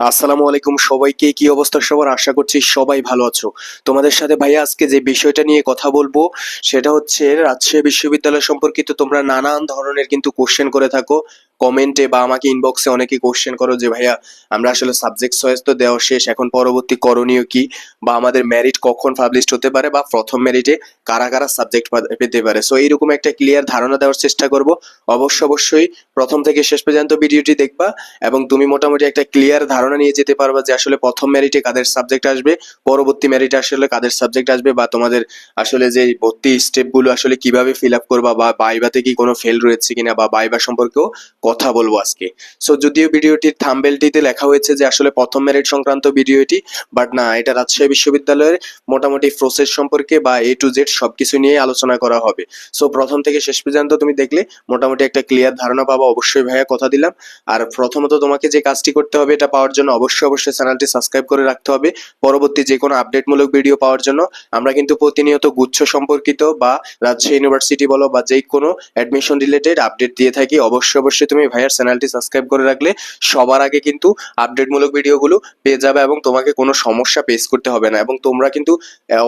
আসসালামু আলাইকুম সবাইকে। কি অবস্থা সবার? আশা করছি সবাই ভালো আছো। তোমাদের সাথে ভাইয়া আজকে যে বিষয়টা নিয়ে কথা বলব, সেটা হচ্ছে রাজশাহী বিশ্ববিদ্যালয় সম্পর্কিত তোমরা নানান ধরনের কিন্তু কোশ্চেন করে থাকো। কমেন্টে বা আমাকে ইনবক্সে অনেকে কোশ্চেন করো যে, ভাইয়া, আমরা আসলে সাবজেক্ট চয়েস তো দেওয়া শেষ, এখন পরবর্তী করণীয় কি? বা আমাদের মেরিট কখন পাবলিশড হতে পারে বা প্রথম মেরিটে কারা কারা সাবজেক্ট পেতে পারে। সো এইরকম একটা ক্লিয়ার ধারণা দেওয়ার চেষ্টা করব। অবশ্য অবশ্যই প্রথম থেকে শেষ পর্যন্ত ভিডিওটি দেখবা এবং তুমি মোটামুটি একটা ক্লিয়ার ধারণা নিয়ে যেতে পারবা যে, আসলে প্রথম মেরিটে কাদের সাবজেক্ট আসবে, পরবর্তী মেরিটে আসলে কাদের সাবজেক্ট আসবে বা তোমাদের আসলে যে ভর্তি স্টেপগুলো আসলে কীভাবে ফিল আপ করবা বা বাইবাতে কি কোনো ফেল রয়েছে কিনা বা বাইবা সম্পর্কেও কথা বলব আজকে। সো যদিও ভিডিওটির থাম্বেলটিতে লেখা হয়েছে যে আসলে প্রথম মেরিট সংক্রান্ত ভিডিওটি বাট না, এটা রাজশাহী বিশ্ববিদ্যালয়ের মোটামুটি প্রসেস সম্পর্কে বা এ টু জেড সবকিছু নিয়ে আলোচনা করা হবে। সো প্রথম থেকে শেষ পর্যন্ত তুমি দেখলে মোটামুটি একটা ক্লিয়ার ধারণা পাবা। অবশ্যই ভাইয়া কথা দিলাম। আর প্রথমত তোমাকে যে কাজটি করতে হবে, এটা পাওয়ার জন্য অবশ্যই অবশ্যই চ্যানেলটি সাবস্ক্রাইব করে রাখতে হবে। পরবর্তী যে কোনো আপডেটমূলক ভিডিও পাওয়ার জন্য আমরা কিন্তু প্রতিনিয়ত গুচ্ছ সম্পর্কিত বা রাজশাহী ইউনিভার্সিটি বলো বা যে কোনো অ্যাডমিশন রিলেটেড আপডেট দিয়ে থাকি। অবশ্যই অবশ্যই ভাইয়ার চ্যানেলটি সাবস্ক্রাইব করে রাখলে সবার আগে কিন্তু আপডেটমূলক ভিডিওগুলো পেয়ে যাবে এবং তোমাকে কোনো সমস্যা ফেস করতে হবে না এবং তোমরা কিন্তু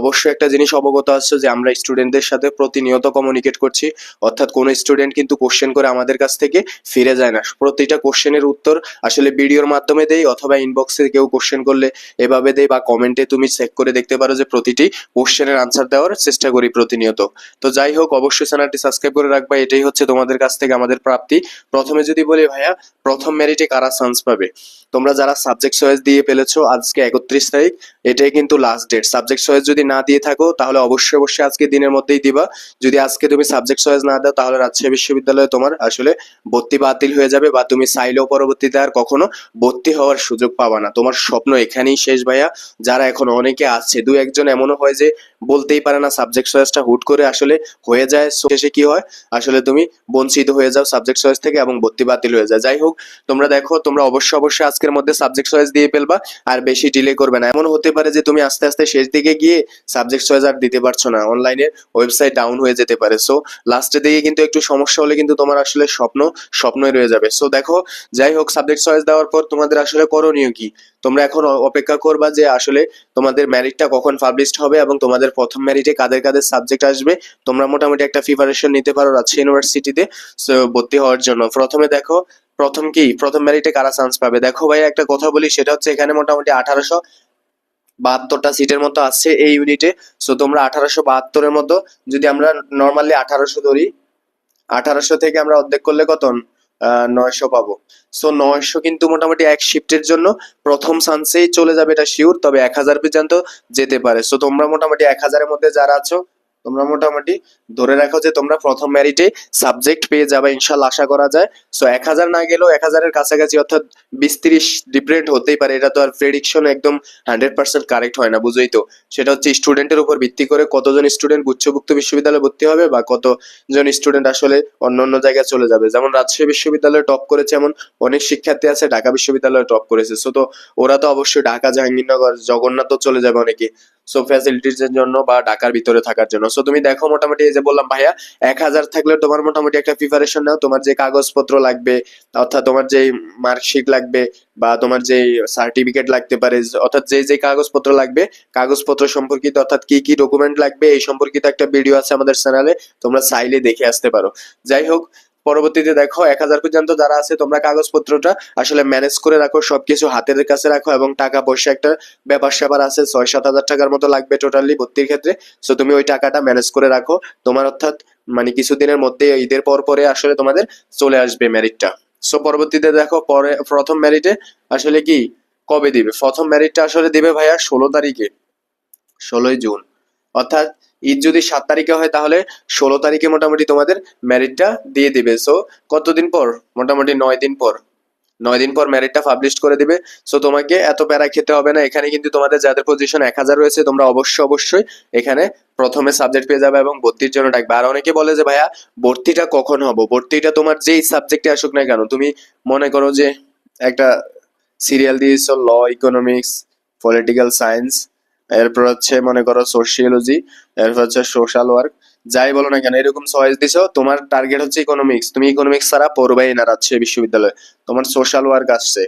অবশ্যই একটা জিনিস অবগত আছো যে আমরা স্টুডেন্টদের সাথে প্রতিনিয়ত কমিউনিকেট করছি। অর্থাৎ কোনো স্টুডেন্ট কিন্তু কোশ্চেন করে আমাদের কাছ থেকে ফিরে যায় না। প্রতিটা কোশ্চেনের উত্তর আসলে ভিডিওর মাধ্যমে দেই অথবা ইনবক্সে কেউ কোশ্চেন করলে এভাবে দেই বা কমেন্টে তুমি চেক করে দেখতে পারো যে প্রতিটি কোশ্চেনের আনসার দেওয়ার চেষ্টা করি প্রতিনিয়ত। তো যাই হোক, অবশ্যই চ্যানেলটি সাবস্ক্রাইব করে রাখবা। এটাই হচ্ছে তোমাদের কাছ থেকে আমাদের প্রাপ্তি। প্রথমে যদি বলি, ভাইয়া, প্রথম মেরিটে কারা চান্স পাবে? তোমরা যারা সাবজেক্ট চয়েস দিয়ে ফেলেছো, আজকে একত্রিশ তারিখ, এটাই কিন্তু লাস্ট ডেট সাবজেক্ট চয়েস যদি না দিয়ে থাকো, তাহলে অবশ্যই অবশ্যই আজকে দিনের মধ্যেই দিবা। যদি আজকে তুমি সাবজেক্ট চয়েস না দাও, তাহলে রাজশাহী বিশ্ববিদ্যালয়ে তোমার আসলে ভর্তি বাতিল হয়ে যাবে বা তুমি চাইলেও পরবর্তীতে আর কখনো ভর্তি হওয়ার সুযোগ পাবা না। তোমার স্বপ্ন এখানেই শেষ, ভাইয়া। যারা এখন অনেকে আছে দু একজন এমনও হয় যে বলতেই পারে না সাবজেক্ট চয়েসটা হুট করে আসলে হয়ে যায় শেষে কি হয়? আসলে তুমি বঞ্চিত হয়ে যাও সাবজেক্ট চয়েস থেকে এবং ভর্তি বাতিল হয়ে যায় যাই হোক, তোমরা দেখো, তোমরা অবশ্যই অবশ্যই আজকের মধ্যে সাবজেক্ট চয়েস দিয়ে ফেলবা, আর বেশি ডিলে করবে না। এমন হতে পারে যে তুমি আস্তে আস্তে শেষ দিকে গিয়ে সাবজেক্ট চয়েস আর দিতে পারছ না। অনলাইনে ওয়েবসাইট ডাউন হয়ে যেতে পারে। সো লাস্টের দিকে কিন্তু একটু সমস্যা হলে কিন্তু তোমার আসলে স্বপ্ন, স্বপ্নই রয়ে যাবে। সো দেখো, যাই হোক সাবজেক্ট চয়েস দেওয়ার পর তোমাদের আসলে করণীয় কি? তোমরা এখন অপেক্ষা করবা যে আসলে তোমাদের মেরিটটা কখন পাবলিশড হবে এবং তোমাদের প্রথম মেরিটে কাদের কাদের সাবজেক্ট আসবে, তোমরা মোটামুটি একটা প্রিপারেশন নিতে পারো রাজশাহী ইউনিভার্সিটিতে ভর্তি হওয়ার জন্য। প্রথমে দেখো, প্রথম কি? প্রথম মেরিটে কারা চান্স পাবে? দেখো ভাই, একটা কথা বলি, সেটা হচ্ছে এখানে মোটামুটি আঠারোশো বাহাত্তরটা সিটের মতো আসছে এই ইউনিটে সো তোমরা আঠারোশো বাহাত্তরের মতো যদি আমরা নর্মালি আঠারোশো ধরি, আঠারোশো থেকে আমরা অর্ধেক করলে কত? নয়শো পাবো। সো নয়শো কিন্তু মোটামুটি এক শিফটের জন্য প্রথম সানসেই চলে যাবে এটা শিওর তবে এক হাজার পর্যন্ত যেতে পারে। সো তোমরা মোটামুটি এক হাজারের মধ্যে যারা আছো তোমরা মোটামুটি ধরে রাখো যে তোমরা প্রথম মেরিটে সাবজেক্ট পেয়ে যাবে, ইনশাল্লাহ আশা করা যায়। সো এক হাজার না গেলেও এক হাজারের কাছাকাছি অর্থাৎ বিশ তিরিশ ডিফারেন্ট হতেই পারে, এটা তো আর প্রেডিকশন একদম হান্ড্রেড পার্সেন্ট কারেক্ট হয় না, বুঝোই তো। সেটা হচ্ছে স্টুডেন্টের উপর ভিত্তি করে কতজন স্টুডেন্ট গুচ্ছভুক্ত বিশ্ববিদ্যালয়ে ভর্তি হবে বা কতজন স্টুডেন্ট আসলে অন্য অন্য জায়গায় চলে যাবে। যেমন রাজশাহী বিশ্ববিদ্যালয়ে টপ করেছে এমন অনেক শিক্ষার্থী আছে, ঢাকা বিশ্ববিদ্যালয়ে টপ করেছে। সো তো ওরা তো অবশ্যই ঢাকা, জাহাঙ্গীরনগর, জগন্নাথও চলে যাবে অনেকে। সো ফ্যাসিলিটিস এর জন্য বা ঢাকার ভিতরে থাকার জন্য। সো তুমি দেখো মোটামুটি এই যে বললাম, ভাইয়া, এক হাজার থাকলে তোমার মোটামুটি একটা প্রিপারেশন নাও। তোমার যে কাগজপত্র লাগবে, অর্থাৎ তোমার যে মার্কশিট লাগবে বা তোমার যে সার্টিফিকেট লাগতে পারে, অর্থাৎ যে যে কাগজপত্র লাগবে, কাগজপত্র সম্পর্কিত অর্থাৎ কি কি ডকুমেন্ট লাগবে, এই সম্পর্কিত একটা ভিডিও আছে আমাদের চ্যানেলে তোমরা চাইলে দেখে আসতে পারো। যাই হোক পরবর্তীতে দেখো, এক হাজার পর্যন্ত যারা আছে, তোমরা কাগজপত্রটা আসলে ম্যানেজ করে রাখো, সবকিছু হাতের কাছে রাখো এবং টাকা পয়সা একটা ব্যাপার স্যাপার আছে, ছয় সাত হাজার টাকার মতো লাগবে টোটালি ভর্তির ক্ষেত্রে। সো তুমি ওই টাকাটা ম্যানেজ করে রাখো। তোমার অর্থাৎ মানে কিছুদিনের মধ্যে ঈদের পর পরে আসলে তোমাদের চলে আসবে মেরিটটা সো পরবর্তীতে দেখো, পরে, প্রথম মেরিটে আসলে কি? কবে দিবে? প্রথম মেরিটটা আসলে দিবে ভাইয়া ষোলো তারিখে। ষোলোই জুন। অর্থাৎ ঈদ যদি সাত তারিখে হয়, তাহলে ষোলো তারিখে মোটামুটি তোমাদের মেরিটটা দিয়ে দিবে। সো কতদিন পর? মোটামুটি নয় দিন পর। নয় দিন পর মেরিটটা পাবলিশ করে দিবে। সো তোমাকে এত প্যারা খেতে হবে না। এখানে কিন্তু তোমাদের যাদের পজিশন এক হাজার রয়েছে, তোমরা অবশ্যই অবশ্যই এখানে প্রথমে সাবজেক্ট পেয়ে যাবে এবং ভর্তির জন্য ডাকবে। আর অনেকে বলে যে, ভাইয়া, ভর্তিটা কখন হব? ভর্তিটা তোমার যেই সাবজেক্টে আসুক না কেন, তুমি মনে করো যে, একটা সিরিয়াল দিয়েছ ল ইকোনমিক্স পলিটিক্যাল সায়েন্স এরপর হচ্ছে মনে করো সোশিয়োলজি এরপর হচ্ছে সোশ্যাল ওয়ার্ক যাই বলো না কেন, এরকম চয়েস দিছো, তোমার টার্গেট হচ্ছে ইকোনমিক্স তুমি ইকোনমিক্স ছাড়া পড়বেই না রাজশাহী বিশ্ববিদ্যালয়ে, তোমার সোশ্যাল ওয়ার্ক আসছে।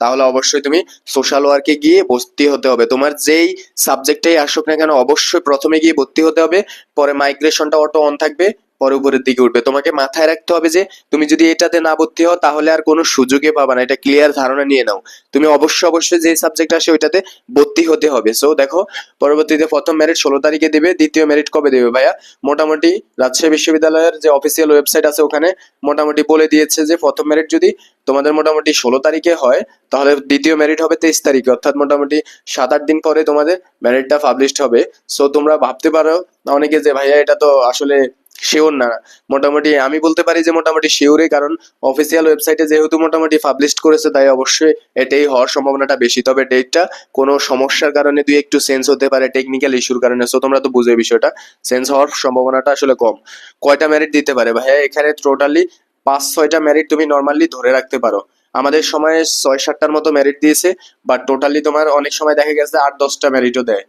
তাহলে অবশ্যই তুমি সোশ্যাল ওয়ার্কে গিয়ে ভর্তি হতে হবে, তোমার যেই সাবজেক্টেই আসুক না কেন, অবশ্যই প্রথমে গিয়ে ভর্তি হতে হবে, পরে মাইগ্রেশনটা অটো অন থাকবে পরে উপরের দিকে উঠবে। তোমাকে মাথায় রাখতে হবে যে, তুমি যদি এটাতে না ভর্তি হও, তাহলে আর কোনো সুযোগে পাবা না। এটা ক্লিয়ার ধারণা নিয়ে নাও। তুমি অবশ্যই অবশ্যই যে সাবজেক্ট আসে, ওইটাতে ভর্তি হতে হবে। সো দেখো, পরবর্তীতে প্রথম মেরিট ষোলো তারিখে দেবে, দ্বিতীয় মেরিট কবে দেবে ভাইয়া? মোটামুটি রাজশাহী বিশ্ববিদ্যালয়ের যে অফিসিয়াল ওয়েবসাইট আছে, ওখানে মোটামুটি বলে দিয়েছে যে, প্রথম মেরিট যদি তোমাদের মোটামুটি ষোলো তারিখে হয়, তাহলে দ্বিতীয় মেরিট হবে তেইশ তারিখে। অর্থাৎ মোটামুটি সাত আট দিন পরে তোমাদের মেরিটটা পাবলিশড হবে। সো তোমরা ভাবতে পারো অনেকে যে, ভাইয়া, এটা তো আসলে শিওর না। মোটামুটি আমি বলতে পারি যে মোটামুটি শিওরই কারণ অফিসিয়াল ওয়েবসাইটে যেহেতু মোটামুটি পাবলিশ করেছে, তাই অবশ্যই এটাই হওয়ার সম্ভাবনাটা বেশি। তবে ডেটটা কোনো সমস্যার কারণে দুই একটু চেঞ্জ হতে পারে টেকনিক্যাল ইস্যুর কারণে। সো তোমরা তো বুঝো বিষয়টা। চেঞ্জ হওয়ার সম্ভাবনাটা আসলে কম। কয়টা মেরিট দিতে পারে? ভাইয়া, এখানে টোটালি পাঁচ, ছয়টা মেরিট তুমি নর্মালি ধরে রাখতে পারো। আমাদের সময়ে ছয়, সাতটার মতো মেরিট দিয়েছে বাট টোটালি তোমার অনেক সময় দেখা গেছে আট, দশটা মেরিটও দেয়।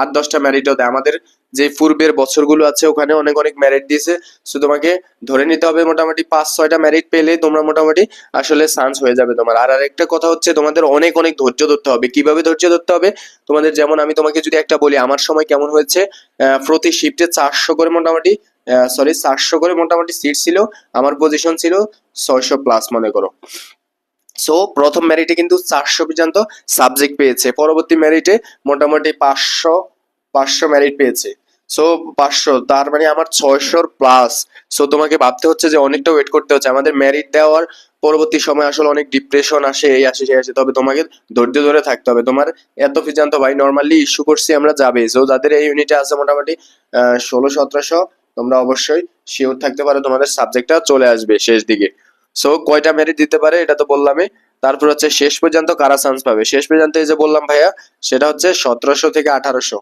আট, দশটা মেরিটও দেয়। আমাদের যে পূর্বের বছরগুলো আছে, ওখানে অনেক অনেক মেরিট দিয়েছে। সো তোমাকে ধরে নিতে হবে, মোটামুটি পাঁচ, ছয়টা মেরিট পেলে তোমরা মোটামুটি আসলে চান্স হয়ে যাবে তোমার। আর আরেকটা কথা হচ্ছে, তোমাদের অনেক অনেক ধৈর্য ধরতে হবে। কীভাবে ধৈর্য ধরতে হবে? তোমাদের যেমন আমি তোমাকে যদি একটা বলি, আমার সময় কেমন হয়েছে? প্রতি শিফটে চারশো করে মোটামুটি সরি চারশো করে মোটামুটি সিট ছিল। আমার পজিশন ছিল ছয়শো প্লাস মনে করো। সো প্রথম মেরিটে কিন্তু চারশো পর্যন্ত সাবজেক্ট পেয়েছে। পরবর্তী মেরিটে মোটামুটি পাঁচশো পাঁচশো মেরিট পেয়েছে। সো পাঁচশো, তার মানে আমার ছয়শোর প্লাস সো তোমাকে ভাবতে হচ্ছে যে অনেকটা ওয়েট করতে হচ্ছে। আমাদের মেরিট দেওয়ার পরবর্তী সময় আসলে অনেক ডিপ্রেশন আসে, এই আসে, সেই আসে। তবে তোমাকে ধৈর্য ধরে থাকতে হবে। তোমার এত পর্যন্ত ভাই নর্মালি ইস্যু করছি আমরা যাবে। সো যাদের এই ইউনিটে আছে মোটামুটি ষোলো, সতেরোশো, তোমরা অবশ্যই শিওর থাকতে পারো তোমাদের সাবজেক্টটা চলে আসবে শেষ দিকে। সো কয়টা মেরিট দিতে পারে এটা তো বললামই। তারপর হচ্ছে শেষ পর্যন্ত কারা চান্স পাবে? শেষ পর্যন্ত এই যে বললাম ভাইয়া, সেটা হচ্ছে সতেরোশো থেকে আঠারোশো।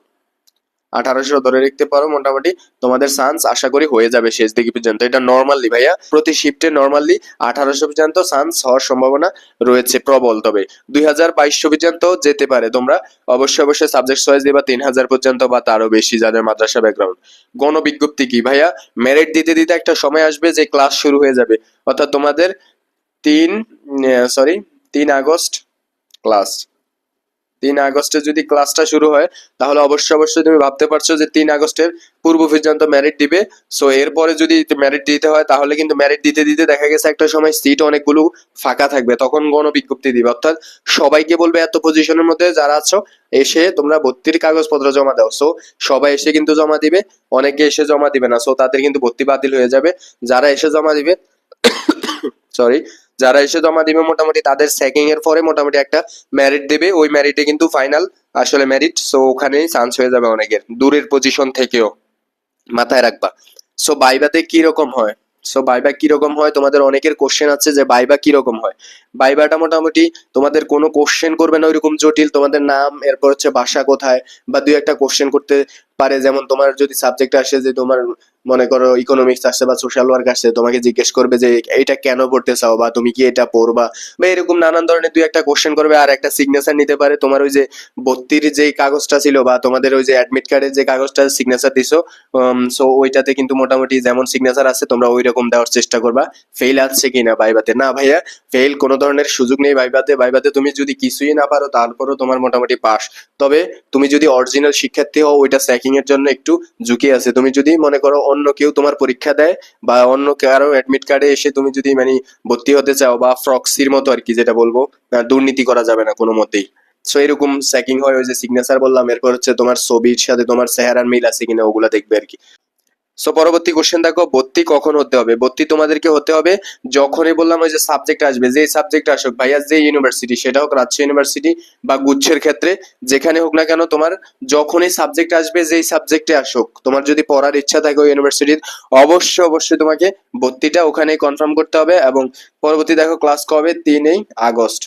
আঠারোশো ধরে রাখতে পারো, মোটামুটি তোমাদের চান্স আশা করি হয়ে যাবে শেষ দিকে পর্যন্ত। এটা নর্মালি ভাইয়া, প্রতি শিফটে নর্মালি আঠারোশো পর্যন্ত চান্স হওয়ার সম্ভাবনা রয়েছে প্রবল। তবে দুই হাজার বাইশশো পর্যন্ত যেতে পারে তোমরা। অবশ্যই অবশ্যই সাবজেক্ট চয়েস দিবা, তিন হাজার পর্যন্ত বা তারও বেশি, যাদের মাদ্রাসা ব্যাকগ্রাউন্ড গণবিজ্ঞপ্তি কি ভাইয়া? মেরিট দিতে দিতে একটা সময় আসবে যে ক্লাস শুরু হয়ে যাবে। অর্থাৎ তোমাদের তিন সরি তিন আগস্ট ক্লাস তিন আগস্টে যদি ক্লাসটা শুরু হয়, তাহলে অবশ্যই অবশ্যই তুমি ভাবতে পারছ যে তিন আগস্টের পূর্ব পর্যন্ত ম্যারিট দিবে। সো এরপরে যদি মেরিট দিতে হয়, তাহলে কিন্তু মেরিট দিতে দিতে দেখা গেছে একটা সময় সিট অনেকগুলো ফাঁকা থাকবে। তখন গণবিজ্ঞপ্তি দিবে। অর্থাৎ সবাইকে বলবে এত পজিশনের মধ্যে যারা আছো, এসে তোমরা ভর্তির কাগজপত্র জমা দাও। সো সবাই এসে কিন্তু জমা দিবে। অনেকে এসে জমা দিবে না। সো তাদের কিন্তু ভর্তি বাতিল হয়ে যাবে। যারা এসে জমা দিবে সরি যারা এসে জমা দিবে মোটামুটি তাদের সেকিং এর পরে মোটামুটি একটা ম্যারিট দেবে। ওই মেরিটে কিন্তু ফাইনাল আসলে মেরিট সো ওখানেই চান্স হয়ে যাবে অনেকের। দূরের পজিশন থেকেও মাথায় রাখবা। সো বাইবাতে কি রকম হয়? সো বাইবা কি রকম হয়? তোমাদের অনেকের কোশ্চেন আছে যে বাইবা কি রকম হয়? বাইবাটা মোটামুটি তোমাদের কোনো কোশ্চেন করবে না, ওইরকম জটিল। তোমাদের নাম, এরপর হচ্ছে বাসা কোথায় বা দুই একটা কোশ্চেন করতে পারে। যেমন তোমার যদি সাবজেক্ট আসে যে তোমার মনে করো ইকোনমিক্স আসছে বা সোশ্যাল ওয়ার্ক আসছে, তোমাকে জিজ্ঞেস করবে যে, এইটা কেন পড়তে চাও বা তুমি কি এটা পড়বা? বা এরকম নানান ধরনের দুই একটা কোশ্চেন করবে আর একটা সিগনেচার নিতে পারে। তোমার ওই যে ভর্তির যে কাগজটা ছিল বা তোমাদের ওই যে অ্যাডমিট কার্ডের যে কাগজটা সিগনেচার দিছো সো ওইটাতে কিন্তু মোটামুটি যেমন সিগনেচার আছে তোমরা ওই রকম দেওয়ার চেষ্টা করবা। ফেল আছে কিনা ভাইবাতে? না ভাইয়া ফেল কোনো ধরনের সুযোগ নেই ভাইবাতে। ভাইবাতে তুমি যদি কিছুই না পারো, তারপরও তোমার মোটামুটি পাস। তবে তুমি যদি অরিজিনাল শিক্ষার্থী হও, ওইটা স্যাকিং এর জন্য একটু ঝুঁকি আছে। তুমি যদি মনে করো অন্য কেউ তোমার পরীক্ষা দেয় বা অন্য কারও অ্যাডমিট কার্ডে এসে তুমি যদি মানে ভর্তি হতে চাও বা ফ্রক্সির মতো আর কি যেটা বলব দুর্নীতি করা যাবে না কোনো মতেই। সো এরকম চেকিং হয় ওই যে সিগনেচার বললাম, এরপর হচ্ছে তোমার ছবির সাথে তোমার চেহারার মিল আছে কিনা ওগুলা দেখবে আর কি। সো পরবর্তী কোশ্চেন দেখো, ভর্তি কখন হতে হবে? ভর্তি তোমাদেরকে হতে হবে যখনই বললাম ওই যে সাবজেক্ট আসবে যে সাবজেক্ট আসুক, ভাইয়া যে ইউনিভার্সিটি সেটা হোক রাজশাহী ইউনিভার্সিটি বা গুচ্ছের ক্ষেত্রে, যেখানে হোক না কেন তোমার যখনই সাবজেক্ট আসবে, যেই সাবজেক্টে আসুক, তোমার যদি পড়ার ইচ্ছা থাকে ওই ইউনিভার্সিটির অবশ্যই অবশ্যই তোমাকে ভর্তিটা ওখানেই কনফার্ম করতে হবে এবং পরবর্তী দেখো ক্লাস কবে? তিনই আগস্ট।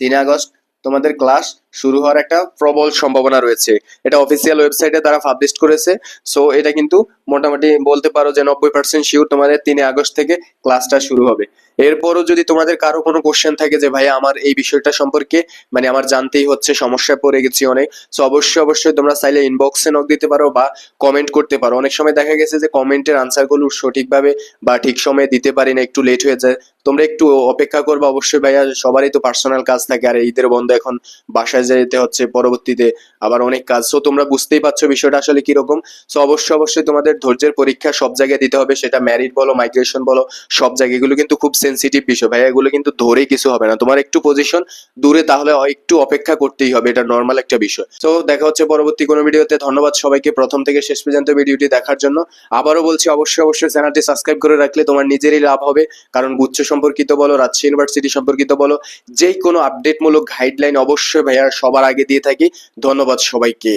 তিন আগস্ট তোমাদের ক্লাস শুরু হওয়ার একটা প্রবল সম্ভাবনা রয়েছে। এটা অফিসিয়াল ওয়েবসাইটে তারা পাবলিশ করেছে। সো এটা কিন্তু মোটামুটি বলতে পারো যে নব্বই পার্সেন্ট শিওর তোমাদের তিন আগস্ট থেকে ক্লাসটা শুরু হবে। এরপরও যদি তোমাদের কারও কোনো কোশ্চেন থাকে যে ভাই আমার এই বিষয়টা সম্পর্কে মানে আমার জানতেই হচ্ছে, সমস্যায় পড়ে গেছি অনেক সো অবশ্যই অবশ্যই তোমরা চাইলে ইনবক্সে নক দিতে পারো বা কমেন্ট করতে পারো। অনেক সময় দেখা গেছে যে কমেন্টের আনসারগুলো সঠিকভাবে বা ঠিক সময়ে দিতে পারি না, একটু লেট হয়ে যায়। তোমরা একটু অপেক্ষা করবে অবশ্যই ভাইয়া, সবারই তো পার্সোনাল কাজ থাকে, আর ঈদের বন্ধ এখন বাসায় যেতে হচ্ছে, পরবর্তীতে আবার অনেক কাজ। সো তোমরা বুঝতেই পারছ বিষয়টা আসলে কীরকম। সো অবশ্যই অবশ্যই তোমাদের ধৈর্যের পরীক্ষা সব জায়গায় দিতে হবে, সেটা ম্যারিট বলো মাইগ্রেশন বলো, সব জায়গায়। এগুলো কিন্তু খুব সেন্সিটিভ বিষয়। ভাইয়া, এগুলো কিন্তু ধরে কিছু হবে না। তোমার একটু পজিশন দূরে, তাহলে একটু অপেক্ষা করতেই হবে। এটা নর্মাল একটা বিষয়। তো দেখা হচ্ছে পরবর্তী কোনো ভিডিওতে। ধন্যবাদ সবাইকে প্রথম থেকে শেষ পর্যন্ত ভিডিওটি দেখার জন্য। আবারও বলছি, অবশ্যই অবশ্যই চ্যানেলটি সাবস্ক্রাইব করে রাখলে তোমার নিজেরই লাভ হবে। কারণ গুচ্ছ সম্পর্কিত বলো, রাজশাহী ইউনিভার্সিটি সম্পর্কিত বলো যে কোনো আপডেটমূলক গাইডলাইন অবশ্যই ভাইয়া সবার আগে দিয়ে থাকি। ধন্যবাদ সবাইকে।